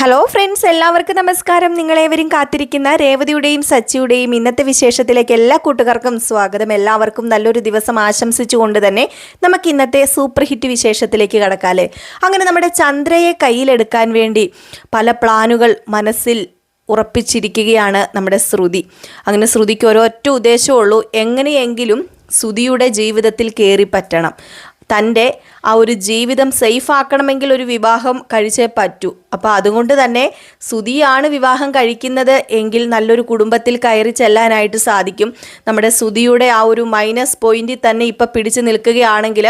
Hello friends എല്ലാവർക്കും നമസ്കാരം. നിങ്ങളേവരും കാത്തിരിക്കുന്ന രേവതിയുടെയും സച്ചിയുടെയും ഇന്നത്തെ വിശേഷത്തിലേക്ക് എല്ലാ കൂട്ടുകാർക്കും സ്വാഗതം. എല്ലാവർക്കും നല്ലൊരു ദിവസം ആശംസിച്ചുകൊണ്ട് തന്നെ നമുക്ക് ഇന്നത്തെ സൂപ്പർ ഹിറ്റ് വിശേഷത്തിലേക്ക് കടക്കാല്ലേ അങ്ങനെ നമ്മുടെ ചന്ദ്രയെ കയ്യിലെടുക്കാൻ വേണ്ടി പല പ്ലാനുകൾ മനസ്സിൽ ഉറപ്പിച്ചിരിക്കുകയാണ് നമ്മുടെ ശ്രുതി. അങ്ങനെ ശ്രുതിക്ക് ഒരൊറ്റ ഉദ്ദേശമുള്ളൂ എങ്ങനെയെങ്കിലും ശ്രുതിയുടെ ജീവിതത്തിൽ കയറി പറ്റണം. തന്റെ ആ ഒരു ജീവിതം സേഫ് ആക്കണമെങ്കിൽ ഒരു വിവാഹം കഴിച്ചേ പറ്റൂ. അപ്പോൾ അതുകൊണ്ട് തന്നെ സുതിയാണ് വിവാഹം കഴിക്കുന്നത് എങ്കിൽ നല്ലൊരു കുടുംബത്തിൽ കയറി ചെല്ലാനായിട്ട് സാധിക്കും. നമ്മുടെ സുതിയുടെ ആ ഒരു മൈനസ് പോയിന്റിൽ തന്നെ ഇപ്പം പിടിച്ചു നിൽക്കുകയാണെങ്കിൽ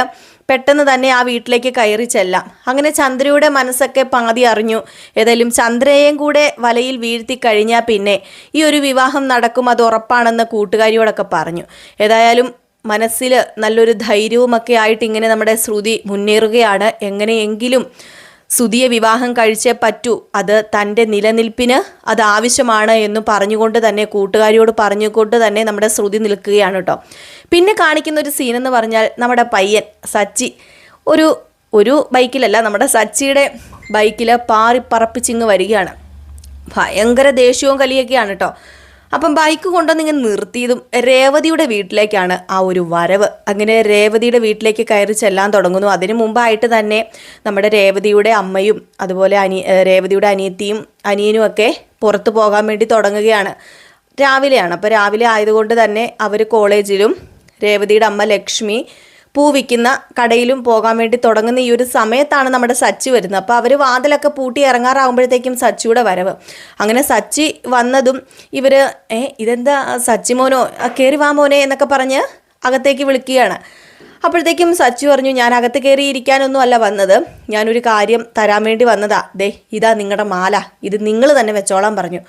പെട്ടെന്ന് തന്നെ ആ വീട്ടിലേക്ക് കയറി ചെല്ലാം. അങ്ങനെ ചന്ദ്രയുടെ മനസ്സൊക്കെ പാതി അറിഞ്ഞു. ഏതായാലും ചന്ദ്രയെയും കൂടെ വലയിൽ വീഴ്ത്തി കഴിഞ്ഞാൽ പിന്നെ ഈ ഒരു വിവാഹം നടക്കും അത് ഉറപ്പാണെന്ന് കൂട്ടുകാരിയോടൊക്കെ പറഞ്ഞു. ഏതായാലും മനസ്സിൽ നല്ലൊരു ധൈര്യവുമൊക്കെ ആയിട്ട് ഇങ്ങനെ നമ്മുടെ ശ്രുതി മുന്നേറുകയാണ്. എങ്ങനെയെങ്കിലും ശ്രുതിയെ വിവാഹം കഴിച്ചേ പറ്റൂ. അത് തന്റെ നിലനിൽപ്പിന് അത് ആവശ്യമാണ് എന്ന് പറഞ്ഞുകൊണ്ട് തന്നെ കൂട്ടുകാരിയോട് പറഞ്ഞുകൊണ്ട് തന്നെ നമ്മുടെ ശ്രുതി നിൽക്കുകയാണ് കേട്ടോ. പിന്നെ കാണിക്കുന്ന ഒരു സീനെന്ന് പറഞ്ഞാൽ നമ്മുടെ പയ്യൻ സച്ചി. ഒരു ഒരു ബൈക്കിലല്ല നമ്മുടെ സച്ചിയുടെ ബൈക്കിൽ പാറി പറപ്പിച്ചിങ്ങ് വരികയാണ്. ഭയങ്കര ദേഷ്യവും കലിയൊക്കെയാണ് കേട്ടോ. അപ്പം ബൈക്ക് കൊണ്ടുവന്ന് ഇങ്ങനെ നിർത്തിയതും രേവതിയുടെ വീട്ടിലേക്കാണ് ആ ഒരു വരവ്. അങ്ങനെ രേവതിയുടെ വീട്ടിലേക്ക് കയറി ചെല്ലാൻ തുടങ്ങുന്നു. അതിനു മുമ്പായിട്ട് തന്നെ നമ്മുടെ രേവതിയുടെ അമ്മയും അതുപോലെ അനി രേവതിയുടെ അനിയത്തിയും അനിയനും ഒക്കെ പുറത്തു പോകാൻ വേണ്ടി തുടങ്ങുകയാണ്. രാവിലെയാണ്. അപ്പോൾ രാവിലെ ആയതുകൊണ്ട് തന്നെ അവർ കോളേജിലും രേവതിയുടെ അമ്മ ലക്ഷ്മി പൂ വിൽക്കുന്ന കടയിലും പോകാൻ വേണ്ടി തുടങ്ങുന്ന ഈ ഒരു സമയത്താണ് നമ്മുടെ സച്ചി വരുന്നത്. അപ്പോൾ അവർ വാതിലൊക്കെ പൂട്ടി ഇറങ്ങാറാകുമ്പോഴത്തേക്കും സച്ചിയുടെ വരവ്. അങ്ങനെ സച്ചി വന്നതും ഇവർ ഏ ഇതെന്താ സച്ചി മോനോ? കയറി വാ മോനെ എന്നൊക്കെ പറഞ്ഞ് അകത്തേക്ക് വിളിക്കുകയാണ്. അപ്പോഴത്തേക്കും സച്ചി പറഞ്ഞു ഞാൻ അകത്ത് കയറി ഇരിക്കാനൊന്നും അല്ല വന്നത്. ഞാനൊരു കാര്യം തരാൻ വേണ്ടി വന്നതാ. ദേ ഇതാ നിങ്ങളുടെ മാല. ഇത് നിങ്ങൾ തന്നെ വെച്ചോളാൻ പറഞ്ഞു.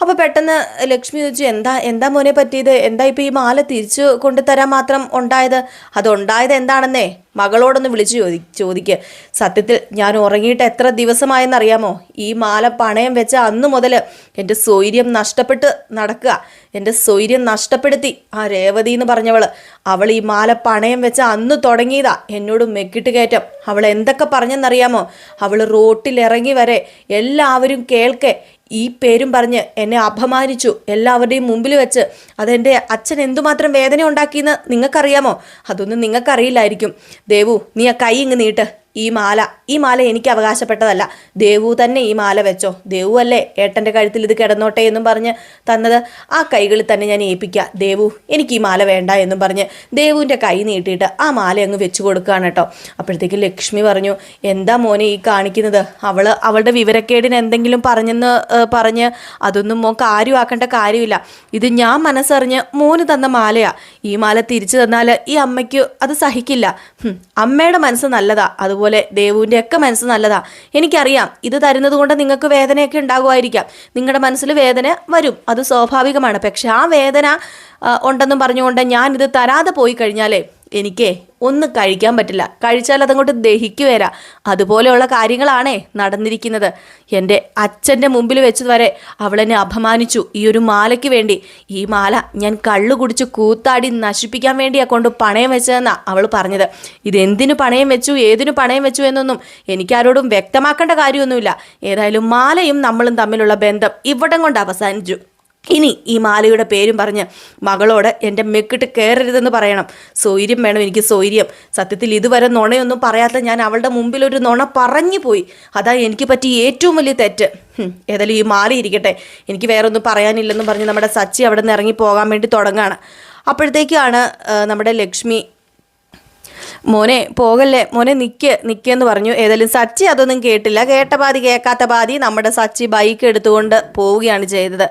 അപ്പോൾ പെട്ടെന്ന് ലക്ഷ്മി ചോദിച്ചു എന്താ എന്താ മോനെ പറ്റിയത്? എന്താ ഇപ്പോൾ ഈ മാല തിരിച്ചു കൊണ്ടുതരാൻ മാത്രം ഉണ്ടായത്? അതുണ്ടായത് എന്താണെന്നേ? മകളോടൊന്ന് വിളിച്ചു ചോദി ചോദിക്കുക സത്യത്തിൽ ഞാൻ ഉറങ്ങിയിട്ട് എത്ര ദിവസമായെന്നറിയാമോ? ഈ മാല പണയം വെച്ച അന്ന് മുതൽ എന്റെ സ്വൈര്യം നഷ്ടപ്പെട്ട് നടക്കുക. എന്റെ സ്വൈര്യം നഷ്ടപ്പെടുത്തി. ആ രേവതി എന്ന് പറഞ്ഞവൾ അവൾ ഈ മാല പണയം വെച്ച അന്ന് തുടങ്ങിയതാ. എന്നോട് മെക്കിട്ട് കയറ്റം. അവൾ എന്തൊക്കെ പറഞ്ഞെന്നറിയാമോ? അവൾ റോട്ടിലിറങ്ങി വരെ എല്ലാവരും കേൾക്കെ. ഈ പേരും പറഞ്ഞ് എന്നെ അപമാനിച്ചു. എല്ലാവരുടെയും മുമ്പിൽ വെച്ച്. അതെന്റെ അച്ഛൻ എന്തുമാത്രം വേദന ഉണ്ടാക്കിയെന്ന് നിങ്ങൾക്കറിയാമോ? അതൊന്നും നിങ്ങൾക്കറിയില്ലായിരിക്കും. ദേവു നീ ആ കൈ ഇങ്ങ് നീട്ട്. ഈ മാല ഈ മാല എനിക്ക് അവകാശപ്പെട്ടതല്ല. ദേവു തന്നെ ഈ മാല വെച്ചോ. ദേവു അല്ലേ? ഏട്ടന്റെ കഴുത്തിൽ ഇത് കിടന്നോട്ടെ എന്നും പറഞ്ഞ് തന്നത്. ആ കൈകളിൽ തന്നെ ഞാൻ ഏൽപ്പിക്കുക. ദേവു എനിക്ക് ഈ മാല വേണ്ട എന്നും പറഞ്ഞ് ദേവുവിന്റെ കൈ നീട്ടിയിട്ട് ആ മാല അങ്ങ് വെച്ച് കൊടുക്കുകയാണ് കേട്ടോ. അപ്പോഴത്തേക്ക് ലക്ഷ്മി പറഞ്ഞു എന്താ മോനെ ഈ കാണിക്കുന്നത്? അവൾ അവളുടെ വിവരക്കേടിന് എന്തെങ്കിലും പറഞ്ഞെന്ന് പറഞ്ഞ് അതൊന്നും മോൻ കാര്യമാക്കേണ്ട കാര്യമില്ല. ഇത് ഞാൻ മനസ്സറിഞ്ഞ് മോന് തന്ന മാലയാ. ഈ മാല തിരിച്ചു തന്നാൽ ഈ അമ്മയ്ക്ക് അത് സഹിക്കില്ല. അമ്മയുടെ മനസ്സ് നല്ലതാ. അതുപോലെ ദേവുവിന്റെ ഒക്കെ മനസ്സ് നല്ലതാ. എനിക്കറിയാം ഇത് തരുന്നത് കൊണ്ട് നിങ്ങൾക്ക് വേദനയൊക്കെ ഉണ്ടാകുമായിരിക്കാം. നിങ്ങളുടെ മനസ്സിൽ വേദന വരും അത് സ്വാഭാവികമാണ്. പക്ഷെ ആ വേദന ഉണ്ടെന്നും പറഞ്ഞുകൊണ്ട് ഞാൻ ഇത് തരാതെ പോയി കഴിഞ്ഞാലേ എനിക്കേ ഒന്ന് കഴിക്കാൻ പറ്റില്ല. കഴിച്ചാൽ അതങ്ങോട്ട് ദഹിക്കു വരാം. അതുപോലെയുള്ള കാര്യങ്ങളാണേ നടന്നിരിക്കുന്നത്. എന്റെ അച്ഛന്റെ മുമ്പിൽ വെച്ച് വരെ അവളെന്നെ അപമാനിച്ചു. ഈ ഒരു മാലയ്ക്ക് വേണ്ടി. ഈ മാല ഞാൻ കള്ളു കുടിച്ച് കൂത്താടി നശിപ്പിക്കാൻ വേണ്ടിയാ കൊണ്ട് പണയം വെച്ചതെന്നാ അവൾ പറഞ്ഞത്. ഇതെന്തിനു പണയം വെച്ചു? ഏതിനു പണയം വെച്ചു എന്നൊന്നും എനിക്കാരോടും വ്യക്തമാക്കേണ്ട കാര്യമൊന്നുമില്ല. ഏതായാലും മാലയും നമ്മളും തമ്മിലുള്ള ബന്ധം ഇവിടം കൊണ്ട് അവസാനിച്ചു. ഇനി ഈ മാലയുടെ പേരും പറഞ്ഞ് മകളോട് എന്റെ മെക്കിട്ട് കയറരുതെന്ന് പറയണം. സൗര്യം വേണം എനിക്ക് സൗര്യം. സത്യത്തിൽ ഇതുവരെ നുണയൊന്നും പറയാത്ത ഞാൻ അവളുടെ മുമ്പിൽ ഒരു നുണ പറഞ്ഞു പോയി അതാ എനിക്ക് പറ്റിയ ഏറ്റവും വലിയ തെറ്റ്. ഏതായാലും ഈ മാല ഇരിക്കട്ടെ. എനിക്ക് വേറെ ഒന്നും പറയാനില്ലെന്ന് പറഞ്ഞ് നമ്മുടെ സച്ചി അവിടെ നിന്ന് ഇറങ്ങി പോകാൻ വേണ്ടി തുടങ്ങുകയാണ് അപ്പോഴത്തേക്കാണ് നമ്മുടെ ലക്ഷ്മി മോനെ പോകല്ലേ? മോനെ നിക്ക് നിക്കെന്ന് പറഞ്ഞു. ഏതായാലും സച്ചി അതൊന്നും കേട്ടില്ല. കേട്ട പാതി കേൾക്കാത്ത പാതി നമ്മുടെ സച്ചി ബൈക്ക് എടുത്തുകൊണ്ട് പോവുകയാണ് ചെയ്തത്.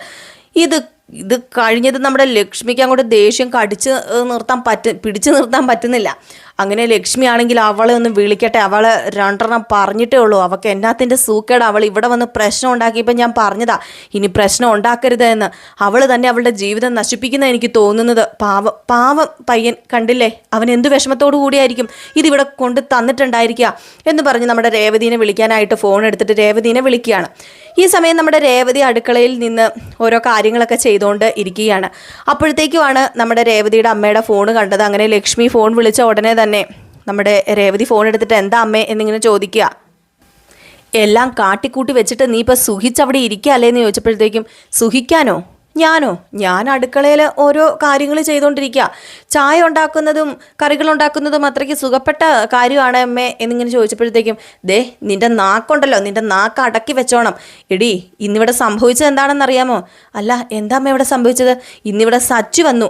ഇത് ഇത് കഴിഞ്ഞത് നമ്മുടെ ലക്ഷ്മിക്ക് അങ്ങോട്ട് ദേഷ്യം കടിച്ച് നിർത്താൻ പറ്റ പിടിച്ചു നിർത്താൻ പറ്റുന്നില്ല. അങ്ങനെ ലക്ഷ്മി ആണെങ്കിൽ അവളെ ഒന്ന് വിളിക്കട്ടെ. അവളെ രണ്ടെണ്ണം പറഞ്ഞിട്ടേ ഉള്ളൂ. അവൾക്ക് എന്നാത്തിന്റെ സൂക്കേട്. അവൾ ഇവിടെ വന്ന് പ്രശ്നം ഉണ്ടാക്കിയപ്പോൾ ഞാൻ പറഞ്ഞതാ. ഇനി പ്രശ്നം ഉണ്ടാക്കരുത് എന്ന്. അവൾ തന്നെ അവളുടെ ജീവിതം നശിപ്പിക്കുന്ന എനിക്ക് തോന്നുന്നത്. പാവം പാവം പയ്യൻ കണ്ടില്ലേ? അവൻ എന്ത് വിഷമത്തോടു കൂടിയായിരിക്കും? ഇതിവിടെ കൊണ്ട് തന്നിട്ടുണ്ടായിരിക്കുക എന്ന് പറഞ്ഞ് നമ്മുടെ രേവതീനെ വിളിക്കാനായിട്ട് ഫോൺ എടുത്തിട്ട് രേവതീനെ വിളിക്കുകയാണ്. ഈ സമയം നമ്മുടെ രേവതി അടുക്കളയിൽ നിന്ന് ഓരോ കാര്യങ്ങളൊക്കെ ചെയ്തുകൊണ്ട് ഇരിക്കുകയാണ്. അപ്പോഴത്തേക്കുമാണ് നമ്മുടെ രേവതിയുടെ അമ്മയുടെ ഫോൺ കണ്ടത്. അങ്ങനെ ലക്ഷ്മി ഫോൺ വിളിച്ച ഉടനെ തന്നെ നമ്മുടെ രേവതി ഫോൺ എടുത്തിട്ട് എന്താ അമ്മേ എന്നിങ്ങനെ ചോദിക്കുക. എല്ലാം കാട്ടിക്കൂട്ടി വെച്ചിട്ട് നീ ഇപ്പം സുഖിച്ചവിടെ എന്ന് ചോദിച്ചപ്പോഴത്തേക്കും സുഖിക്കാനോ? ഞാനോ? ഞാൻ അടുക്കളയിൽ ഓരോ കാര്യങ്ങൾ ചെയ്തുകൊണ്ടിരിക്കുക ചായ ഉണ്ടാക്കുന്നതും കറികൾ ഉണ്ടാക്കുന്നതും അത്രയ്ക്ക് സുഖപ്പെട്ട കാര്യമാണ് അമ്മേ എന്നിങ്ങനെ ചോദിച്ചപ്പോഴത്തേക്കും ദേ നിന്റെ നാക്കുണ്ടല്ലോ നിന്റെ നാക്ക് അടക്കി വെച്ചോണം. എടി ഇന്നിവിടെ സംഭവിച്ചത് എന്താണെന്നറിയാമോ? അല്ല എന്താ അമ്മ ഇവിടെ സംഭവിച്ചത്? ഇന്നിവിടെ സച്ചു വന്നു.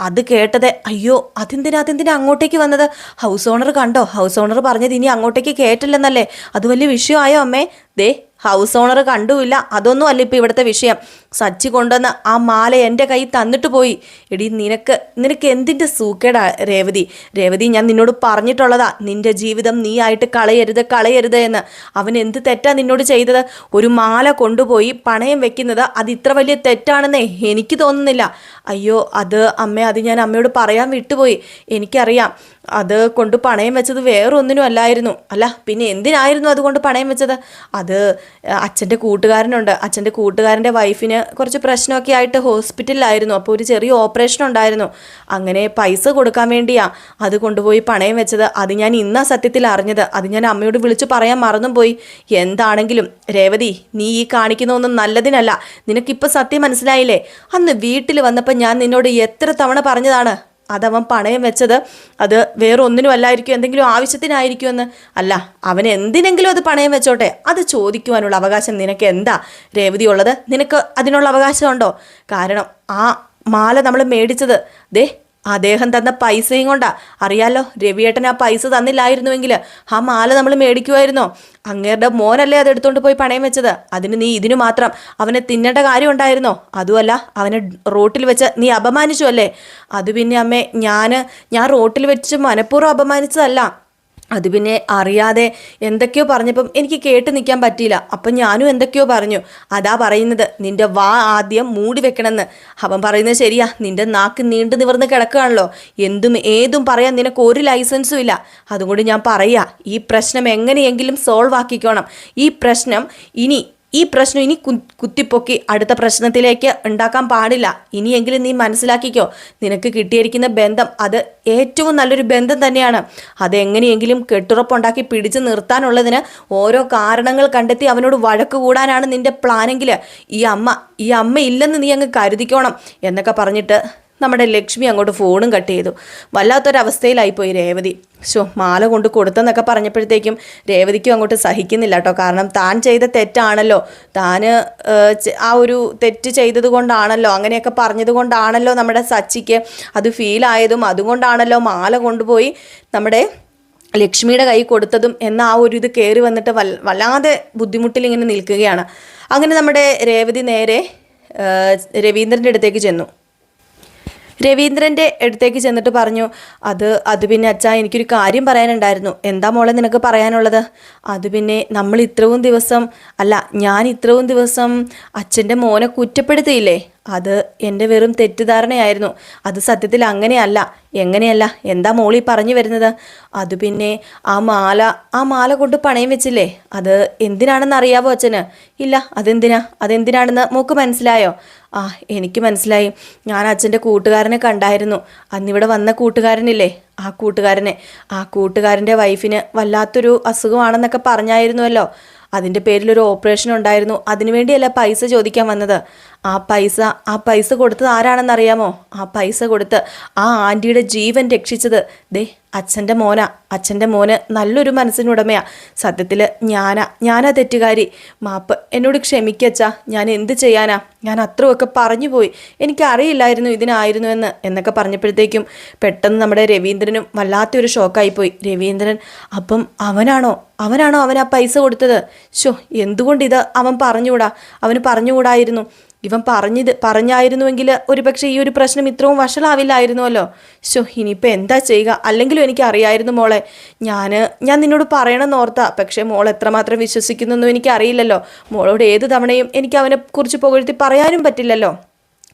അത് കേട്ടത് അയ്യോ അതെന്തിനാ അതെന്തിനാ അങ്ങോട്ടേക്ക് വന്നത്? ഹൗസ് ഓണർ കണ്ടോ? ഹൗസ് ഓണർ പറഞ്ഞത് ഇനി അങ്ങോട്ടേക്ക് കേട്ടില്ലെന്നല്ലേ? അത് വലിയ വിഷയമായോ അമ്മേ? ദേ ഹൗസ് ഓണർ കണ്ടുമില്ല. അതൊന്നും അല്ല ഇപ്പം ഇവിടുത്തെ വിഷയം. സച്ചി കൊണ്ടുവന്ന് ആ മാല എന്റെ കൈ തന്നിട്ട് പോയി. എടി നിനക്ക് നിനക്ക് എന്തിന്റെ സൂക്കേടാ രേവതി? രേവതി ഞാൻ നിന്നോട് പറഞ്ഞിട്ടുള്ളതാ. നിന്റെ ജീവിതം നീ ആയിട്ട് കളയരുത് കളയരുത് എന്ന്. അവൻ എന്ത് തെറ്റാ നിന്നോട് ചെയ്തത്? ഒരു മാല കൊണ്ടുപോയി പണയം വെക്കുന്നത് അത് ഇത്ര വലിയ തെറ്റാണെന്നേ എനിക്ക് തോന്നുന്നില്ല. അയ്യോ അത് അമ്മ അത് ഞാൻ അമ്മയോട് പറയാൻ വിട്ടുപോയി. എനിക്കറിയാം. അത് കൊണ്ട് പണയം വെച്ചത് വേറൊന്നിനും അല്ലായിരുന്നു. അല്ല പിന്നെ എന്തിനായിരുന്നു അതുകൊണ്ട് പണയം വെച്ചത്? അത് അച്ഛന്റെ കൂട്ടുകാരനുണ്ട്. അച്ഛന്റെ കൂട്ടുകാരന്റെ വൈഫിന് കുറച്ച് പ്രശ്നമൊക്കെ ആയിട്ട് ഹോസ്പിറ്റലിലായിരുന്നു. അപ്പോൾ ഒരു ചെറിയ ഓപ്പറേഷൻ ഉണ്ടായിരുന്നു. അങ്ങനെ പൈസ കൊടുക്കാൻ വേണ്ടിയാ അത് കൊണ്ടുപോയി പണയം വെച്ചത്. അത് ഞാൻ ഇന്നാ സത്യത്തിൽ അറിഞ്ഞത്. അത് ഞാൻ അമ്മയോട് വിളിച്ചു പറയാൻ മറന്നും പോയി എന്താണെങ്കിലും രേവതി നീ ഈ കാണിക്കുന്ന ഒന്നും നല്ലതിനല്ല. നിനക്കിപ്പോൾ സത്യം മനസ്സിലായില്ലേ? അന്ന് വീട്ടിൽ വന്നപ്പോൾ ഞാൻ നിന്നോട് എത്ര തവണ പറഞ്ഞതാണ്? അതവൻ പണയം വെച്ചത് അത് വേറെ ഒന്നിനും അല്ലായിരിക്കും എന്തെങ്കിലും ആവശ്യത്തിനായിരിക്കും എന്ന് അല്ല അവൻ എന്തിനെങ്കിലും അത് പണയം വെച്ചോട്ടെ. അത് ചോദിക്കുവാനുള്ള അവകാശം നിനക്ക് എന്താ രേവതി ഉള്ളത് നിനക്ക് അതിനുള്ള അവകാശമുണ്ടോ? കാരണം ആ മാല നമ്മൾ മേടിച്ചത് ദേ അദ്ദേഹം തന്ന പൈസയും കൊണ്ടാ. അറിയാലോ രവിയേട്ടൻ ആ പൈസ തന്നില്ലായിരുന്നുവെങ്കിൽ ആ മാല നമ്മൾ മേടിക്കുമായിരുന്നോ അങ്ങേരുടെ മോനല്ലേ അത് എടുത്തുകൊണ്ട് പോയി പണയം വെച്ചത്? അതിന് നീ ഇതിനു മാത്രം അവനെ തിന്നേണ്ട കാര്യം ഉണ്ടായിരുന്നോ? അതുമല്ല അവനെ റോട്ടിൽ വെച്ച് നീ അപമാനിച്ചു അല്ലേ അത് പിന്നെ അമ്മേ ഞാൻ ഞാൻ റോട്ടിൽ വെച്ച് മനഃപൂർവം അപമാനിച്ചതല്ല. അത് പിന്നെ അറിയാതെ എന്തൊക്കെയോ പറഞ്ഞപ്പം എനിക്ക് കേട്ട് നിൽക്കാൻ പറ്റിയില്ല. അപ്പം ഞാനും എന്തൊക്കെയോ പറഞ്ഞു. അതാ പറയുന്നത് നിന്റെ വാ ആദ്യം മൂടി വെക്കണമെന്ന്. അവൻ പറയുന്നത് ശരിയാ നിന്റെ നാക്ക് നീണ്ടു നിവർന്ന് കിടക്കുകയാണല്ലോ. എന്തും ഏതും പറയാൻ നിനക്ക് ഒരു ലൈസൻസും ഇല്ല. അതുകൊണ്ട് ഞാൻ പറയാ ഈ പ്രശ്നം എങ്ങനെയെങ്കിലും സോൾവ് ആക്കിക്കോണം. ഈ പ്രശ്നം ഇനി ഈ പ്രശ്നം ഇനി കുത്തിപ്പൊക്കി അടുത്ത പ്രശ്നത്തിലേക്ക് ഉണ്ടാക്കാൻ പാടില്ല. ഇനിയെങ്കിലും നീ മനസ്സിലാക്കിക്കോ നിനക്ക് കിട്ടിയിരിക്കുന്ന ബന്ധം അത് ഏറ്റവും നല്ലൊരു ബന്ധം തന്നെയാണ്. അതെങ്ങനെയെങ്കിലും കെട്ടുറപ്പുണ്ടാക്കി പിടിച്ചു നിർത്താനുള്ളതിന് ഓരോ കാരണങ്ങൾ കണ്ടെത്തി അവനോട് വഴക്ക് കൂടാനാണ് നിന്റെ പ്ലാനെങ്കിൽ ഈ അമ്മ ഈ അമ്മ ഇല്ലെന്ന് നീ അങ്ങ് കരുതിക്കോണം എന്നൊക്കെ പറഞ്ഞിട്ട് നമ്മുടെ ലക്ഷ്മി അങ്ങോട്ട് ഫോണും കട്ട് ചെയ്തു. വല്ലാത്തൊരവസ്ഥയിലായിപ്പോയി രേവതി. ശോ മാല കൊണ്ട് കൊടുത്തെന്നൊക്കെ പറഞ്ഞപ്പോഴത്തേക്കും രേവതിക്കും അങ്ങോട്ട് സഹിക്കുന്നില്ല കേട്ടോ കാരണം താൻ ചെയ്ത തെറ്റാണല്ലോ. താന് ആ ഒരു തെറ്റ് ചെയ്തത് കൊണ്ടാണല്ലോ. അങ്ങനെയൊക്കെ പറഞ്ഞത് കൊണ്ടാണല്ലോ നമ്മുടെ സച്ചിക്ക് അത് ഫീലായതും അതുകൊണ്ടാണല്ലോ മാല കൊണ്ടുപോയി നമ്മുടെ ലക്ഷ്മിയുടെ കൈ കൊടുത്തതും എന്ന ആ ഒരു ഇത് കയറി വന്നിട്ട് വല്ലാതെ ബുദ്ധിമുട്ടിൽ ഇങ്ങനെ നിൽക്കുകയാണ്. അങ്ങനെ നമ്മുടെ രേവതി നേരെ രവീന്ദ്രന്റെ അടുത്തേക്ക് ചെന്നു. രവീന്ദ്രന്റെ അടുത്തേക്ക് ചെന്നിട്ട് പറഞ്ഞു അത് അത് പിന്നെ അച്ഛാ എനിക്കൊരു കാര്യം പറയാനുണ്ടായിരുന്നു. എന്താ മോളെ നിനക്ക് പറയാനുള്ളത്? അത് പിന്നെ നമ്മൾ ഇത്രയും ദിവസം അല്ല ഞാൻ ഇത്രയും ദിവസം അച്ഛന്റെ മോനെ കുറ്റപ്പെടുത്തിയില്ലേ? അത് എന്റെ വെറും തെറ്റിദ്ധാരണയായിരുന്നു. അത് സത്യത്തിൽ അങ്ങനെയല്ല. എങ്ങനെയല്ല? എന്താ മോളി പറഞ്ഞു വരുന്നത്? അത് പിന്നെ ആ മാല ആ മാല കൊണ്ട് പണയം വെച്ചില്ലേ? അത് എന്തിനാണെന്ന് അറിയാവോ അച്ഛന്? ഇല്ല അതെന്തിനാ? അതെന്തിനാണെന്ന് മോക്ക് മനസ്സിലായോ? ആ എനിക്ക് മനസ്സിലായി. ഞാൻ അച്ഛന്റെ കൂട്ടുകാരനെ കണ്ടായിരുന്നു. അന്നിവിടെ വന്ന കൂട്ടുകാരനില്ലേ? ആ കൂട്ടുകാരനെ. ആ കൂട്ടുകാരന്റെ വൈഫിന് വല്ലാത്തൊരു അസുഖമാണെന്നൊക്കെ പറഞ്ഞായിരുന്നുവല്ലോ. അതിന്റെ പേരിലൊരു ഓപ്പറേഷൻ ഉണ്ടായിരുന്നു അതിനുവേണ്ടിയല്ല പൈസ ചോദിക്കാൻ വന്നത്. ആ പൈസ ആ പൈസ കൊടുത്തത് ആരാണെന്നറിയാമോ? ആ പൈസ കൊടുത്ത് ആ ആന്റിയുടെ ജീവൻ രക്ഷിച്ചത് ദേ അച്ഛന്റെ മോന. അച്ഛന്റെ മോന് നല്ലൊരു മനസ്സിനുടമയാ. സത്യത്തിൽ ഞാനാ ഞാനാ തെറ്റുകാരി. മാപ്പ് എന്നോട് ക്ഷമിക്കച്ചാ ഞാൻ എന്ത് ചെയ്യാനാ? ഞാൻ അത്രയൊക്കെ പറഞ്ഞു പോയി. എനിക്കറിയില്ലായിരുന്നു ഇതിനായിരുന്നു എന്ന് എന്നൊക്കെ പറഞ്ഞപ്പോഴത്തേക്കും പെട്ടെന്ന് നമ്മുടെ രവീന്ദ്രനും വല്ലാത്തൊരു ഷോക്കായിപ്പോയി രവീന്ദ്രൻ അപ്പം അവനാണോ? അവനാണോ അവൻ ആ പൈസ കൊടുത്തത്? ഷോ എന്തുകൊണ്ട് ഇത് അവൻ പറഞ്ഞുകൂടാ? അവന് പറഞ്ഞുകൂടായിരുന്നു. ഇവൻ പറഞ്ഞത് പറഞ്ഞായിരുന്നുവെങ്കിൽ ഒരുപക്ഷെ ഈ ഒരു പ്രശ്നം ഇത്രയും വഷളാവില്ലായിരുന്നുവല്ലോ. ശോ ഇനിയിപ്പോൾ എന്താ ചെയ്യുക? അല്ലെങ്കിലും എനിക്ക് അറിയായിരുന്നു മോളെ. ഞാൻ ഞാൻ നിന്നോട് പറയണമെന്ന് ഓർത്താ പക്ഷേ മോൾ എത്രമാത്രം വിശ്വസിക്കുന്നൊന്നും എനിക്കറിയില്ലല്ലോ. മോളോട് ഏത് തവണയും എനിക്ക് അവനെക്കുറിച്ച് പുകഴ്ത്തി പറയാനും പറ്റില്ലല്ലോ.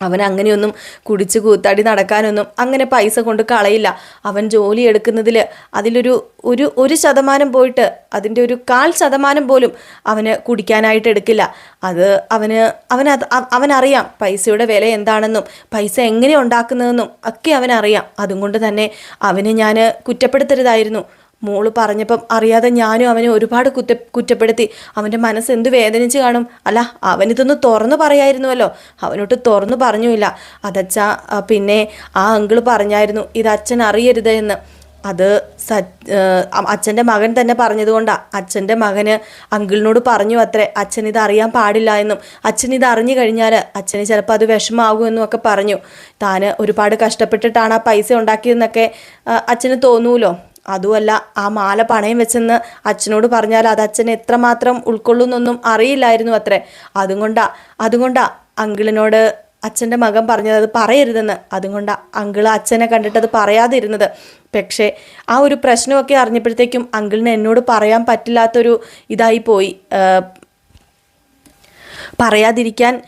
അവൻ അങ്ങനെയൊന്നും കുടിച്ച് കൂത്താടി നടക്കാനൊന്നും അങ്ങനെ പൈസ കൊണ്ട് കളയില്ല. അവൻ ജോലി എടുക്കുന്നതിൽ അതിലൊരു ഒരു ഒരു ശതമാനം പോയിട്ട് അതിന്റെ ഒരു കാൽ ശതമാനം പോലും അവന് കുടിക്കാനായിട്ട് എടുക്കില്ല. അത് അവന് അവനത് അവനറിയാം പൈസയുടെ വില എന്താണെന്നും പൈസ എങ്ങനെ ഉണ്ടാക്കുന്നതെന്നും ഒക്കെ അവനറിയാം. അതുകൊണ്ട് തന്നെ അവന് ഞാൻ കുറ്റപ്പെടുത്തരുതായിരുന്നു. മോൾ പറഞ്ഞപ്പം അറിയാതെ ഞാനും അവനെ ഒരുപാട് കുറ്റ കുറ്റപ്പെടുത്തി. അവന്റെ മനസ്സ് എന്ത് വേദനിച്ച് കാണും? അല്ല അവനിതൊന്ന് തുറന്നു പറയായിരുന്നുവല്ലോ. അവനോട്ട് തുറന്നു പറഞ്ഞുമില്ല. അതച്ഛ പിന്നെ ആ അങ്കിൾ പറഞ്ഞായിരുന്നു ഇത് അച്ഛൻ അറിയരുത് എന്ന്. അത് സ അച്ഛന്റെ മകൻ തന്നെ പറഞ്ഞതുകൊണ്ടാണ് അച്ഛന്റെ മകന് അങ്കിളിനോട് പറഞ്ഞു അത്രേ. അച്ഛൻ ഇത് അറിയാൻ പാടില്ല എന്നും. അച്ഛൻ ഇത് അറിഞ്ഞു കഴിഞ്ഞാൽ അച്ഛന് ചിലപ്പോൾ അത് വിഷമാകുമെന്നും ഒക്കെ പറഞ്ഞു. താൻ ഒരുപാട് കഷ്ടപ്പെട്ടിട്ടാണ് ആ പൈസ ഉണ്ടാക്കിയതെന്നൊക്കെ അച്ഛന് തോന്നൂലോ? അതുമല്ല ആ മാല പണയം വെച്ചെന്ന് അച്ഛനോട് പറഞ്ഞാൽ അത് അച്ഛൻ എത്രമാത്രം ഉൾക്കൊള്ളുന്നൊന്നും അറിയില്ലായിരുന്നു അത്രേ. അതുകൊണ്ടാ അതുകൊണ്ടാ അങ്കിളിനോട് അച്ഛന്റെ മകൻ പറഞ്ഞത് അത് പറയരുതെന്ന്. അതുകൊണ്ടാ അങ്കിൾ അച്ഛനെ കണ്ടിട്ട് അത് പറയാതിരുന്നത്. പക്ഷേ ആ ഒരു പ്രശ്നമൊക്കെ അറിഞ്ഞപ്പോഴത്തേക്കും അങ്കിളിന് എന്നോട് പറയാൻ പറ്റില്ലാത്തൊരു ഇതായി പോയി. പറയാതിരിക്കാൻ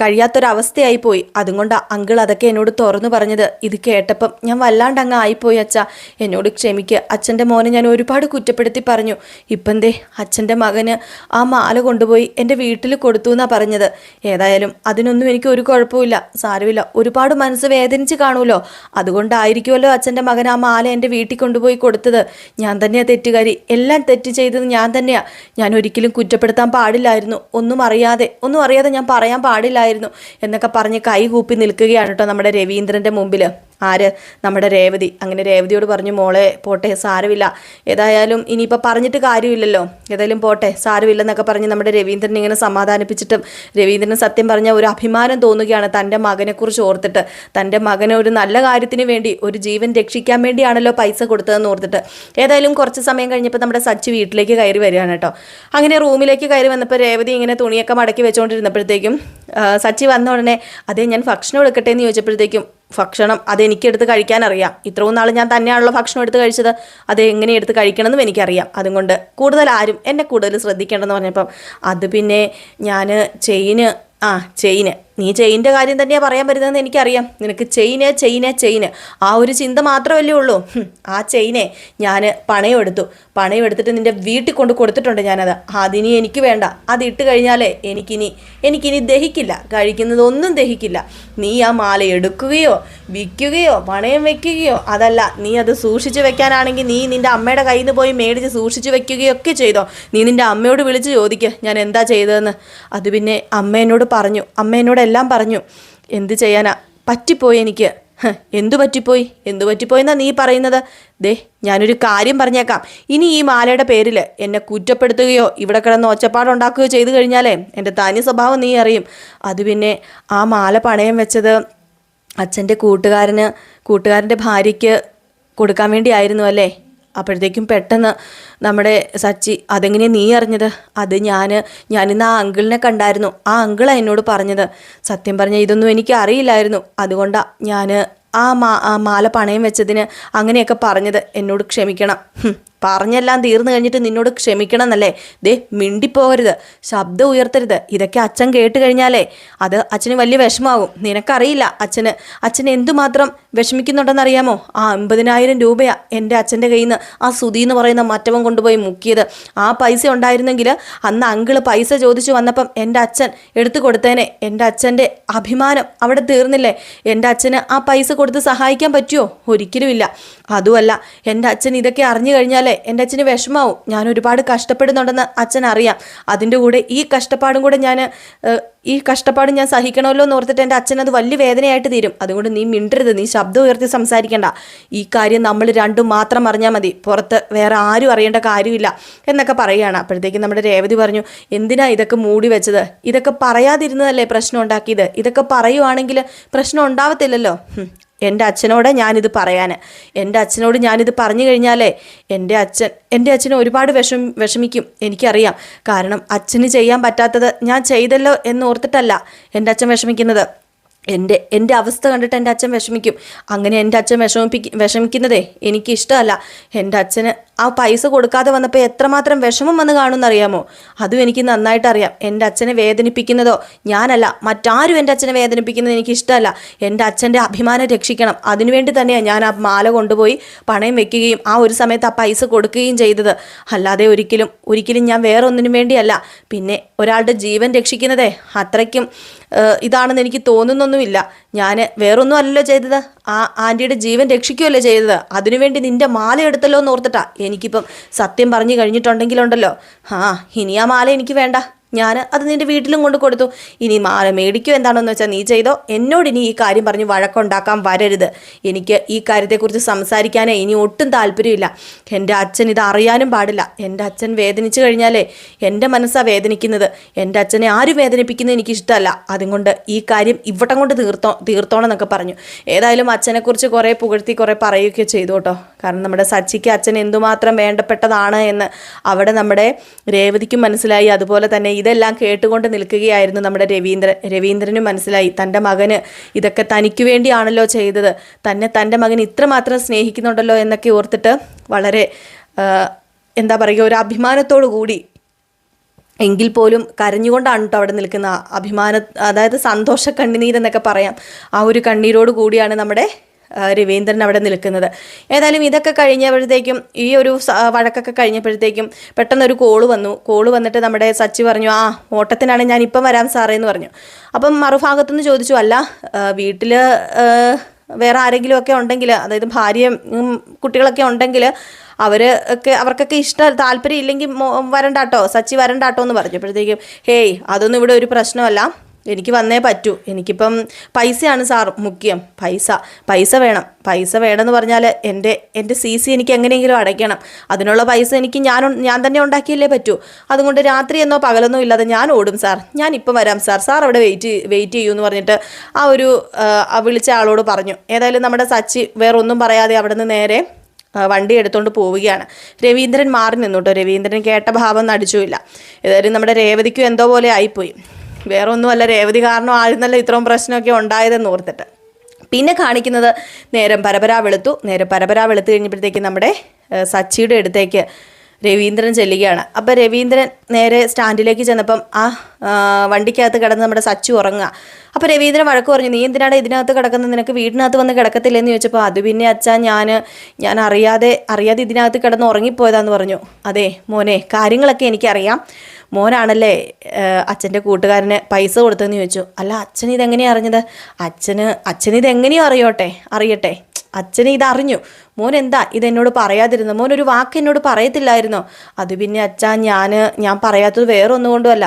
കഴിയാത്തൊരവസ്ഥയായി പോയി. അതുകൊണ്ട് അങ്കിൾ അതൊക്കെ എന്നോട് തുറന്നു പറഞ്ഞത് ഇത് കേട്ടപ്പം ഞാൻ വല്ലാണ്ട് അങ്ങ് ആയിപ്പോയി അച്ഛ. എന്നോട് ക്ഷമിക്കുക അച്ഛന്റെ മോനെ ഞാൻ ഒരുപാട് കുറ്റപ്പെടുത്തി പറഞ്ഞു. ഇപ്പം ദേ അച്ഛന്റെ മകന് ആ മാല കൊണ്ടുപോയി എന്റെ വീട്ടിൽ കൊടുത്തു എന്നാണ് പറഞ്ഞത്. ഏതായാലും അതിനൊന്നും എനിക്ക് ഒരു കുഴപ്പമില്ല സാരമില്ല. ഒരുപാട് മനസ്സ് വേദനിച്ച് കാണുമല്ലോ. അതുകൊണ്ടായിരിക്കുമല്ലോ അച്ഛന്റെ മകൻ ആ മാല എന്റെ വീട്ടിൽ കൊണ്ടുപോയി കൊടുത്തത്. ഞാൻ തന്നെയാണ് തെറ്റുകാരി. എല്ലാം തെറ്റ് ചെയ്തത് ഞാൻ തന്നെയാണ് ഞാൻ ഒരിക്കലും കുറ്റപ്പെടുത്താൻ പാടില്ലായിരുന്നു. ഒന്നും അറിയാതെ ഒന്നും അറിയാതെ ഞാൻ പറയാൻ പാടില്ലായിരുന്നു എന്നൊക്കെ പറഞ്ഞ് കൈകൂപ്പി നിൽക്കുകയാണ് കേട്ടോ നമ്മുടെ രവീന്ദ്രന്റെ മുമ്പിൽ ആര്? നമ്മുടെ രേവതി. അങ്ങനെ രേവതിയോട് പറഞ്ഞു മോളെ പോട്ടെ സാരമില്ല. ഏതായാലും ഇനിയിപ്പോൾ പറഞ്ഞിട്ട് കാര്യമില്ലല്ലോ. ഏതായാലും പോട്ടെ സാരമില്ലെന്നൊക്കെ പറഞ്ഞ് നമ്മുടെ രവീന്ദ്രൻ ഇങ്ങനെ സമാധാനിപ്പിച്ചിട്ടും രവീന്ദ്രൻ സത്യം പറഞ്ഞ ഒരു അഭിമാനം തോന്നുകയാണ് തന്റെ മകനെക്കുറിച്ച് ഓർത്തിട്ട്. തന്റെ മകനെ ഒരു നല്ല കാര്യത്തിന് വേണ്ടി ഒരു ജീവൻ രക്ഷിക്കാൻ വേണ്ടിയാണല്ലോ പൈസ കൊടുത്തതെന്ന് ഓർത്തിട്ട്. ഏതായാലും കുറച്ച് സമയം കഴിഞ്ഞപ്പോൾ നമ്മുടെ സച്ചി വീട്ടിലേക്ക് കയറി വരികയാണ് കേട്ടോ. അങ്ങനെ റൂമിലേക്ക് കയറി വന്നപ്പോൾ രേവതി ഇങ്ങനെ തുണിയൊക്കെ മടക്കി വെച്ചുകൊണ്ടിരുന്നപ്പോഴത്തേക്കും സച്ചി വന്ന ഉടനെ അതേ ഞാൻ ഭക്ഷണം എടുക്കട്ടെ എന്ന് ചോദിച്ചപ്പോഴത്തേക്കും ഭക്ഷണം അതെനിക്ക് എടുത്ത് കഴിക്കാനറിയാം. ഇത്രയും നാൾ ഞാൻ തന്നെയാണല്ലോ ഭക്ഷണം എടുത്ത് കഴിച്ചത്. അത് എങ്ങനെ എടുത്ത് കഴിക്കണമെന്നും എനിക്കറിയാം. അതുകൊണ്ട് കൂടുതൽ ആരും എന്നെ കൂടുതൽ ശ്രദ്ധിക്കേണ്ടെന്ന് പറഞ്ഞപ്പം അത് പിന്നെ ഞാൻ ചെയിന് ആ ചെയിന് നീ ചെയിന്റെ കാര്യം തന്നെയാണ് പറയാൻ പറ്റുന്നതെന്ന് എനിക്കറിയാം. നിനക്ക് ചെയിന് ചെയിന് ചെയിന്. ആ ഒരു ചിന്ത മാത്രമല്ലേ ഉള്ളൂ. ആ ചെയിനെ ഞാൻ പണയം എടുത്തു പണയം എടുത്തിട്ട് നിന്റെ വീട്ടിൽ കൊണ്ട് കൊടുത്തിട്ടുണ്ട് ഞാനത്. അതിനി എനിക്ക് വേണ്ട. അത് ഇട്ട് കഴിഞ്ഞാലേ എനിക്കിനി എനിക്കിനി ദഹിക്കില്ല. കഴിക്കുന്നതൊന്നും ദഹിക്കില്ല. നീ ആ മാല എടുക്കുകയോ വിൽക്കുകയോ പണയം വെക്കുകയോ അതല്ല നീ അത് സൂക്ഷിച്ചു വെക്കാനാണെങ്കിൽ നീ നിന്റെ അമ്മയുടെ കയ്യിൽ നിന്ന് പോയി മേടിച്ച് സൂക്ഷിച്ചു വെക്കുകയോ ഒക്കെ ചെയ്തോ. നീ നിന്റെ അമ്മയോട് വിളിച്ച് ചോദിക്കുക ഞാൻ എന്താ ചെയ്തതെന്ന്? അത് പിന്നെ അമ്മ എന്നോട് പറഞ്ഞു. അമ്മ എന്നോട് എല്ലാം പറഞ്ഞു. എന്ത് ചെയ്യാനാ? പറ്റിപ്പോയി എനിക്ക്. എന്തു പറ്റിപ്പോയി? എന്തു പറ്റിപ്പോയെന്നാ നീ പറയുന്നത്? ദേ ഞാനൊരു കാര്യം പറഞ്ഞേക്കാം. ഇനി ഈ മാലയുടെ പേരിൽ എന്നെ കുറ്റപ്പെടുത്തുകയോ ഇവിടെ കിടന്ന് ഒച്ചപ്പാടുണ്ടാക്കുകയോ ചെയ്തു കഴിഞ്ഞാലേ എന്റെ തനി സ്വഭാവം നീ അറിയും. അത് പിന്നെ ആ മാല പണയം വെച്ചത് അച്ഛന്റെ കൂട്ടുകാരന് കൂട്ടുകാരന്റെ ഭാര്യയ്ക്ക് കൊടുക്കാൻ വേണ്ടിയായിരുന്നു അല്ലേ? അപ്പോഴത്തേക്കും പെട്ടെന്ന് നമ്മുടെ സച്ചി അതെങ്ങനെ നീ അറിഞ്ഞത്? അത് ഞാൻ ഞാനിന്ന് ആ അങ്കിളിനെ കണ്ടായിരുന്നു. ആ അങ്കിളാണ് എന്നോട് പറഞ്ഞത്. സത്യം പറഞ്ഞാൽ ഇതൊന്നും എനിക്ക് അറിയില്ലായിരുന്നു. അതുകൊണ്ടാണ് ഞാൻ ആ മാ മാല പണയം വെച്ചതിന് അങ്ങനെയൊക്കെ പറഞ്ഞത്. എന്നോട് ക്ഷമിക്കണം. പറഞ്ഞെല്ലാം തീർന്നു കഴിഞ്ഞിട്ട് നിന്നോട് ക്ഷമിക്കണം എന്നല്ലേ ദേ മിണ്ടിപ്പോകരുത് ശബ്ദം ഉയർത്തരുത്. ഇതൊക്കെ അച്ഛൻ കേട്ട് കഴിഞ്ഞാലേ അത് അച്ഛന് വലിയ വിഷമാവും. നിനക്കറിയില്ല അച്ഛന്. അച്ഛൻ എന്തുമാത്രം വിഷമിക്കുന്നുണ്ടെന്നറിയാമോ? ആ അമ്പതിനായിരം രൂപയാ എന്റെ അച്ഛന്റെ കയ്യിൽ നിന്ന് ആ സുധി എന്ന് പറയുന്ന മറ്റവൻ കൊണ്ടുപോയി മുക്കിയത്. ആ പൈസ ഉണ്ടായിരുന്നെങ്കിൽ അന്ന് അങ്കിൾ പൈസ ചോദിച്ചു വന്നപ്പം എന്റെ അച്ഛൻ എടുത്തു കൊടുത്തേനെ. എന്റെ അച്ഛന്റെ അഭിമാനം അവിടെ തീർന്നില്ലേ? എന്റെ അച്ഛന് ആ പൈസ കൊടുത്ത് സഹായിക്കാൻ പറ്റുമോ? ഒരിക്കലുമില്ല. അതുമല്ല എന്റെ അച്ഛൻ ഇതൊക്കെ അറിഞ്ഞു കഴിഞ്ഞാലേ എന്റെ അച്ഛന് വിഷമാവും. ഞാൻ ഒരുപാട് കഷ്ടപ്പെടുന്നുണ്ടെന്ന് അച്ഛൻ അറിയാം. അതിന്റെ കൂടെ ഈ കഷ്ടപ്പാടും കൂടെ ഞാൻ ഈ കഷ്ടപ്പാട് ഞാൻ സഹിക്കണമല്ലോ എന്ന് ഓർത്തിട്ട് എന്റെ അച്ഛൻ അത് വലിയ വേദനയായിട്ട് തീരും. അതുകൊണ്ട് നീ മിണ്ടരുത് നീ ശബ്ദം ഉയർത്തി സംസാരിക്കണ്ട. ഈ കാര്യം നമ്മൾ രണ്ടും മാത്രം അറിഞ്ഞാൽ മതി. പുറത്ത് വേറെ ആരും അറിയേണ്ട കാര്യമില്ല എന്നൊക്കെ പറയുകയാണ്. അപ്പോഴത്തേക്കും നമ്മുടെ രേവതി പറഞ്ഞു എന്തിനാ ഇതൊക്കെ മൂടി വെച്ചത്? ഇതൊക്കെ പറയാതിരുന്നതല്ലേ പ്രശ്നം ഉണ്ടാക്കിയത്? ഇതൊക്കെ പറയുവാണെങ്കിൽ പ്രശ്നം ഉണ്ടാവത്തില്ലല്ലോ. എന്റെ അച്ഛനോട് ഞാനിത് പറയാൻ എന്റെ അച്ഛനോട് ഞാനിത് പറഞ്ഞു കഴിഞ്ഞാലേ എന്റെ അച്ഛൻ എന്റെ അച്ഛനെ ഒരുപാട് വിഷം വിഷമിക്കും എനിക്കറിയാം. കാരണം അച്ഛന് ചെയ്യാൻ പറ്റാത്തത് ഞാൻ ചെയ്തല്ലോ എന്ന് ഓർത്തിട്ടല്ല എന്റെ അച്ഛൻ വിഷമിക്കുന്നത്. എന്റെ എന്റെ അവസ്ഥ കണ്ടിട്ട് എന്റെ അച്ഛൻ വിഷമിക്കും. അങ്ങനെ എന്റെ അച്ഛൻ വിഷമിപ്പിക്കും വിഷമിക്കുന്നതേ എനിക്കിഷ്ടമല്ല. എന്റെ അച്ഛന് ആ പൈസ കൊടുക്കാതെ വന്നപ്പോൾ എത്രമാത്രം വിഷമം വന്ന് കാണുമെന്നറിയാമോ? അതും എനിക്ക് നന്നായിട്ട് അറിയാം എന്റെ അച്ഛനെ വേദനിപ്പിക്കുന്നതോ? ഞാനല്ല. മറ്റാരും എന്റെ അച്ഛനെ വേദനിപ്പിക്കുന്നത് എനിക്ക് ഇഷ്ടമല്ല. എന്റെ അച്ഛന്റെ അഭിമാനം രക്ഷിക്കണം. അതിനുവേണ്ടി തന്നെയാണ് ഞാൻ ആ മാല കൊണ്ടുപോയി പണയം വെക്കുകയും ആ ഒരു സമയത്ത് ആ പൈസ കൊടുക്കുകയും ചെയ്തത്. അല്ലാതെ ഒരിക്കലും ഒരിക്കലും ഞാൻ വേറെ ഒന്നിനും വേണ്ടിയല്ല. പിന്നെ ഒരാളുടെ ജീവൻ രക്ഷിക്കുന്നതേ അത്രയ്ക്കും ഇതാണെന്ന് എനിക്ക് തോന്നുന്നൊന്നുമില്ല. ഞാൻ വേറൊന്നും അല്ലല്ലോ ചെയ്തത്. ആ ആന്റിയുടെ ജീവൻ രക്ഷിക്കുകയല്ലേ ചെയ്തത്. അതിനുവേണ്ടി നിന്റെ മാല എടുത്തല്ലോ എന്ന് ഓർത്തിട്ടാ എനിക്കിപ്പം സത്യം പറഞ്ഞു കഴിഞ്ഞിട്ടുണ്ടെങ്കിലുണ്ടല്ലോ. ആ ഇനി ആ മാല എനിക്ക് വേണ്ട. ഞാൻ അത് നിന്റെ വീട്ടിലും കൊണ്ട് കൊടുത്തു. ഇനി മാറി മേടിക്കോ എന്താണെന്ന് വെച്ചാൽ നീ ചെയ്തോ. എന്നോട് ഇനി ഈ കാര്യം പറഞ്ഞ് വഴക്കുണ്ടാക്കാൻ വരരുത്. എനിക്ക് ഈ കാര്യത്തെക്കുറിച്ച് സംസാരിക്കാനേ ഇനി ഒട്ടും താല്പര്യമില്ല. എന്റെ അച്ഛൻ ഇത് അറിയാനും പാടില്ല. എന്റെ അച്ഛൻ വേദനിച്ചു കഴിഞ്ഞാലേ എന്റെ മനസ്സാണ് വേദനിക്കുന്നത്. എന്റെ അച്ഛനെ ആരും വേദനിപ്പിക്കുന്നത് എനിക്കിഷ്ടമല്ല. അതുകൊണ്ട് ഈ കാര്യം ഇവിടം കൊണ്ട് തീർത്തോ തീർത്തോണമെന്നൊക്കെ പറഞ്ഞു. ഏതായാലും അച്ഛനെക്കുറിച്ച് കുറേ പുകഴ്ത്തി കുറേ പറയുകയൊക്കെ ചെയ്തു കേട്ടോ. കാരണം നമ്മുടെ സച്ചിക്ക് അച്ഛൻ എന്തുമാത്രം വേണ്ടപ്പെട്ടതാണ് എന്ന് അവിടെ നമ്മുടെ രേവതിക്കും മനസ്സിലായി. അതുപോലെ തന്നെ ഇതെല്ലാം കേട്ടുകൊണ്ട് നിൽക്കുകയായിരുന്നു നമ്മുടെ രവീന്ദ്ര രവീന്ദ്രന് മനസ്സിലായി. തന്റെ മകന് ഇതൊക്കെ തനിക്ക് വേണ്ടിയാണല്ലോ ചെയ്തത്. തന്നെ തന്റെ മകൻ ഇത്രമാത്രം സ്നേഹിക്കുന്നുണ്ടല്ലോ എന്നൊക്കെ ഓർത്തിട്ട് വളരെ എന്താ പറയുക ഒരു അഭിമാനത്തോടു കൂടി എങ്കിൽ പോലും കരഞ്ഞുകൊണ്ടാണ് കേട്ടോ അവിടെ നിൽക്കുന്ന അഭിമാന അതായത് സന്തോഷ കണ്ണുനീരെന്നൊക്കെ പറയാം. ആ ഒരു കണ്ണീരോട് കൂടിയാണ് നമ്മുടെ രവീന്ദ്രൻ അവിടെ നിൽക്കുന്നത്. ഏതായാലും ഇതൊക്കെ കഴിഞ്ഞപ്പോഴത്തേക്കും ഈ ഒരു വഴക്കൊക്കെ കഴിഞ്ഞപ്പോഴത്തേക്കും പെട്ടെന്ന് ഒരു കോൾ വന്നു. കോൾ വന്നിട്ട് നമ്മുടെ സച്ചി പറഞ്ഞു ആ ഓട്ടത്തിനാണ് ഞാൻ ഇപ്പം വരാം സാറേ എന്ന് പറഞ്ഞു. അപ്പം മറുഭാഗത്തുനിന്ന് ചോദിച്ചു അല്ല വീട്ടിൽ വേറെ ആരെങ്കിലും ഒക്കെ ഉണ്ടെങ്കിൽ അതായത് ഭാര്യയും കുട്ടികളൊക്കെ ഉണ്ടെങ്കിൽ അവർ ഒക്കെ അവർക്കൊക്കെ ഇഷ്ടം താല്പര്യം ഇല്ലെങ്കിൽ വരണ്ടാട്ടോ സച്ചി വരണ്ടാട്ടോ എന്ന് പറഞ്ഞപ്പോഴത്തേക്കും ഹേയ് അതൊന്നും ഇവിടെ ഒരു പ്രശ്നമല്ല. എനിക്ക് വന്നേ പറ്റൂ. എനിക്കിപ്പം പൈസയാണ് സാർ മുഖ്യം. പൈസ പൈസ വേണം. പൈസ വേണമെന്ന് പറഞ്ഞാൽ എന്റെ എന്റെ സി സി എനിക്ക് എങ്ങനെയെങ്കിലും അടയ്ക്കണം. അതിനുള്ള പൈസ എനിക്ക് ഞാൻ ഞാൻ തന്നെ ഉണ്ടാക്കിയല്ലേ പറ്റൂ. അതുകൊണ്ട് രാത്രി എന്നോ പകലെന്നോ ഇല്ലാതെ ഞാൻ ഓടും സാർ. ഞാൻ ഇപ്പം വരാം സാർ. സാർ അവിടെ വെയിറ്റ് വെയിറ്റ് ചെയ്യൂ എന്ന് പറഞ്ഞിട്ട് ആ ഒരു വിളിച്ച ആളോട് പറഞ്ഞു. ഏതായാലും നമ്മുടെ സച്ചി വേറൊന്നും പറയാതെ അവിടെ നിന്ന് നേരെ വണ്ടി എടുത്തുകൊണ്ട് പോവുകയാണ്. രവീന്ദ്രൻ മാറി നിന്നു കേട്ടോ. രവീന്ദ്രൻ കേട്ട ഭാവം നടിച്ചുമില്ല. ഏതായാലും നമ്മുടെ രേവതിക്കും എന്തോ പോലെ ആയിപ്പോയി. വേറെ ഒന്നുമല്ല രേവതി കാരണം ആയിരുന്നല്ലോ ഇത്രയും പ്രശ്നമൊക്കെ ഉണ്ടായതെന്ന് ഓർത്തിട്ട്. പിന്നെ കാണിക്കുന്നത് നേരം പരപരാ വെളുത്തു. നേരം പരപരാ വെളുത്തു കഴിഞ്ഞപ്പോഴത്തേക്ക് നമ്മുടെ സച്ചിയുടെ അടുത്തേക്ക് രവീന്ദ്രൻ ചെല്ലുകയാണ്. അപ്പോൾ രവീന്ദ്രൻ നേരെ സ്റ്റാൻഡിലേക്ക് ചെന്നപ്പം ആ വണ്ടിക്കകത്ത് കിടന്ന് നമ്മുടെ സച്ചു ഉറങ്ങുക. അപ്പോൾ രവീന്ദ്രൻ വഴക്ക് പറഞ്ഞു നീ എന്തിനാണ് ഇതിനകത്ത് കിടക്കുന്നത്? നിനക്ക് വീടിനകത്ത് വന്ന് കിടക്കത്തില്ലെന്ന് ചോദിച്ചപ്പോൾ അത് പിന്നെ അച്ഛാ ഞാൻ ഞാൻ അറിയാതെ അറിയാതെ ഇതിനകത്ത് കിടന്ന് ഉറങ്ങിപ്പോയതാന്ന് പറഞ്ഞു. അതെ മോനെ കാര്യങ്ങളൊക്കെ എനിക്കറിയാം. മോനാണല്ലേ അച്ഛന്റെ കൂട്ടുകാരന് പൈസ കൊടുത്തതെന്ന് ചോദിച്ചു. അല്ല അച്ഛൻ ഇതെങ്ങനെയാണ് അറിഞ്ഞത്? അച്ഛന് അച്ഛൻ അറിയോട്ടെ അറിയട്ടെ. അച്ഛന് ഇതറിഞ്ഞു. മോൻ എന്താ ഇതെന്നോട് പറയാതിരുന്നു? മോൻ ഒരു വാക്ക് എന്നോട് പറയത്തില്ലായിരുന്നോ? അത് പിന്നെ അച്ഛാ ഞാൻ ഞാൻ പറയാത്തത് വേറെ ഒന്നും കൊണ്ടുമല്ല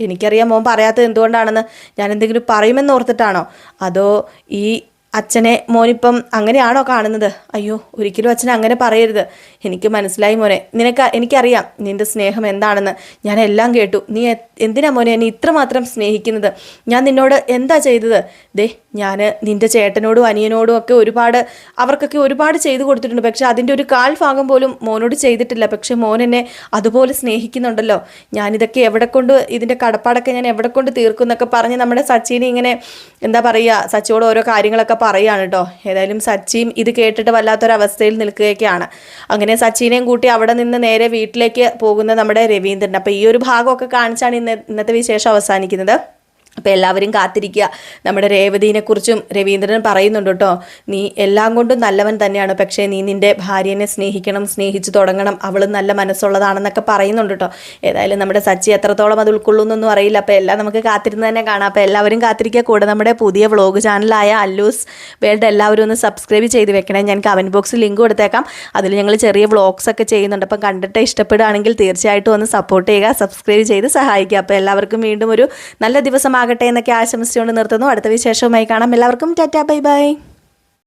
എനിക്കറിയാം മോൻ പറയാത്തത് എന്തുകൊണ്ടാണെന്ന്. ഞാൻ എന്തെങ്കിലും പറയുമെന്ന് ഓർത്തിട്ടാണോ? അതോ ഈ അച്ഛനെ മോനിപ്പം അങ്ങനെയാണോ കാണുന്നത്? അയ്യോ ഒരിക്കലും അച്ഛനെ അങ്ങനെ പറയരുത്. എനിക്ക് മനസ്സിലായി മോനെ. നിനക്ക് എനിക്കറിയാം നിന്റെ സ്നേഹം എന്താണെന്ന്. ഞാൻ എല്ലാം കേട്ടു. നീ എന്തിനാ മോനെ എന്നെ ഇത്രമാത്രം സ്നേഹിക്കുന്നത്? ഞാൻ നിന്നോട് എന്താ ചെയ്തത്? ദേ ഞാൻ നിന്റെ ചേട്ടനോടും അനിയനോടും ഒക്കെ ഒരുപാട് അവർക്കൊക്കെ ഒരുപാട് ചെയ്തു കൊടുത്തിട്ടുണ്ട്. പക്ഷെ അതിന്റെ ഒരു കാൽ ഭാഗം പോലും മോനോട് ചെയ്തിട്ടില്ല. പക്ഷെ മോൻ എന്നെ അതുപോലെ സ്നേഹിക്കുന്നുണ്ടല്ലോ. ഞാനിതൊക്കെ എവിടെ കൊണ്ട് ഇതിന്റെ കടപ്പാടൊക്കെ ഞാൻ എവിടെ കൊണ്ട് തീർക്കും എന്നൊക്കെ പറഞ്ഞ് നമ്മുടെ സച്ചിനെ ഇങ്ങനെ എന്താ പറയുക സച്ചിയോട് ഓരോ കാര്യങ്ങളൊക്കെ പറയുകയാണ് കേട്ടോ ഏതായാലും സച്ചിയും ഇത് കേട്ടിട്ട് വല്ലാത്തൊരവസ്ഥയിൽ നിൽക്കുകയൊക്കെയാണ്. അങ്ങനെ സച്ചിനെയും കൂട്ടി അവിടെ നിന്ന് നേരെ വീട്ടിലേക്ക് പോകുന്ന നമ്മുടെ രവീന്ദ്രൻ. അപ്പോൾ ഈ ഒരു ഭാഗമൊക്കെ കാണിച്ചാണ് ഇന്ന് ഇന്നത്തെ വിശേഷം അവസാനിക്കുന്നത്. അപ്പോൾ എല്ലാവരും കാത്തിരിക്കുക. നമ്മുടെ രേവതിയെക്കുറിച്ചും രവീന്ദ്രൻ പറയുന്നുണ്ട് കേട്ടോ. നീ എല്ലാം കൊണ്ടും നല്ലവൻ തന്നെയാണ്. പക്ഷേ നീ നിന്റെ ഭാര്യനെ സ്നേഹിക്കണം സ്നേഹിച്ചു തുടങ്ങണം. അവൾ നല്ല മനസ്സുള്ളതാണെന്നൊക്കെ പറയുന്നുണ്ട് കേട്ടോ. ഏതായാലും നമ്മുടെ സച്ചി എത്രത്തോളം അത് ഉൾക്കൊള്ളുന്നൊന്നും അറിയില്ല. അപ്പോൾ എല്ലാം നമുക്ക് കാത്തിരുന്ന് തന്നെ കാണാം. അപ്പോൾ എല്ലാവരും കാത്തിരിക്കുക. കൂടെ നമ്മുടെ പുതിയ വ്ളോഗ് ചാനലായ അല്ലൂസ് വേൾഡ് എല്ലാവരും ഒന്ന് സബ്സ്ക്രൈബ് ചെയ്ത് വെക്കണേ. ഞാൻ കമന്റ് ബോക്സിൽ ലിങ്ക് കൊടുത്തേക്കാം. അതിൽ ഞങ്ങൾ ചെറിയ വ്ളോഗ്സ് ഒക്കെ ചെയ്യുന്നുണ്ട്. അപ്പം കണ്ടിട്ട് ഇഷ്ടപ്പെടുകയാണെങ്കിൽ തീർച്ചയായിട്ടും ഒന്ന് സപ്പോർട്ട് ചെയ്യുക സബ്സ്ക്രൈബ് ചെയ്ത് സഹായിക്കുക. അപ്പോൾ എല്ലാവർക്കും വീണ്ടും ഒരു നല്ല ദിവസമാകട്ടെ എന്നൊക്കെ ആശംസിച്ചുകൊണ്ട് നിർത്തുന്നു. അടുത്ത വിശേഷവുമായി കാണാം. എല്ലാവർക്കും ടാറ്റാ ബൈ ബൈ.